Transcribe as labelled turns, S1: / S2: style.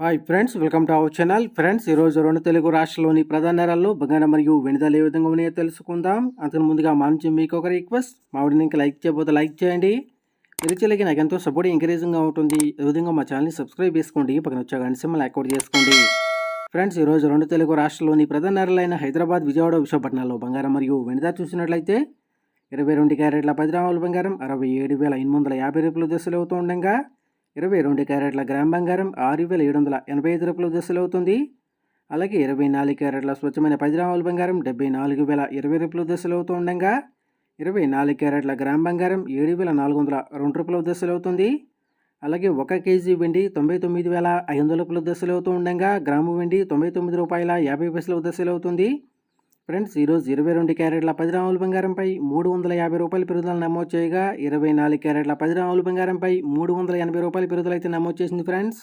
S1: Hi friends welcome to our channel friends ఈరోజు రెండు తెలుగు రాష్ట్రాల్లోని ప్రధాన నేరాల్లో బంగారం మరియు వెనుదల ఏ విధంగా ఉన్నాయో తెలుసుకుందాం. అంతకు ముందుగా మా నుంచి మీకు ఒక రిక్వెస్ట్ మా వీడియోని ఇంకా లైక్ చేయబోతే లైక్ చేయండి. మీరు చేయలేక నాకు ఎంతో సపోర్ట్ ఎంకరేజింగ్గా ఉంటుంది. ఈ విధంగా మా ఛానల్ని సబ్స్క్రైబ్ చేసుకోండి. పక్కన వచ్చే గంట సింబల్ యాక్టివేట్ చేసుకోండి. ఫ్రెండ్స్ ఈరోజు రెండు తెలుగు రాష్ట్రాల్లోని ప్రధాన నేరాలైన హైదరాబాద్ విజయవాడ విశాఖపట్నంలో బంగారం మరియు వెనుద చూసినట్లయితే ఇరవై రెండు క్యారెట్ల పది గ్రాముల బంగారం అరవై ఏడు వేల ఎనిమిది వందల యాభై రూపాయల దశలు అవుతూ ఉండగా ఇరవై రెండు క్యారెట్ల గ్రామ్ బంగారం ఆరు వేల ఏడు వందల ఎనభై ఐదు రూపాయలు దశలు అవుతుంది అలాగే ఇరవై నాలుగు క్యారెట్ల స్వచ్ఛమైన పది గ్రాముల బంగారం డెబ్బై నాలుగు వేల ఇరవై రూపాయలు దశలు అవుతూ ఉండగా ఇరవై నాలుగు క్యారెట్ల గ్రామ్ బంగారం ఏడు వేల నాలుగు వందల రెండు రూపాయలు దశలు అవుతుంది అలాగే ఒక కేజీ వెండి తొంభై తొమ్మిది వేల ఐదు వందల రూపాయల దశలు అవుతూ ఉండగా గ్రాము వెండి తొంభై తొమ్మిది రూపాయల యాభై పైసల దశలు అవుతుంది ఫ్రెండ్స్ ఈరోజు ఇరవై రెండు క్యారెట్ల పది రాముల బంగారంపై మూడు వందల యాభై రూపాయల పెరుగుదల నమోదు చేయగా ఇరవై నాలుగు క్యారెట్ల పది రాముల బంగారంపై మూడు వందల ఎనభై రూపాయల పెరుగుదల అయితే నమోదు చేసింది ఫ్రెండ్స్.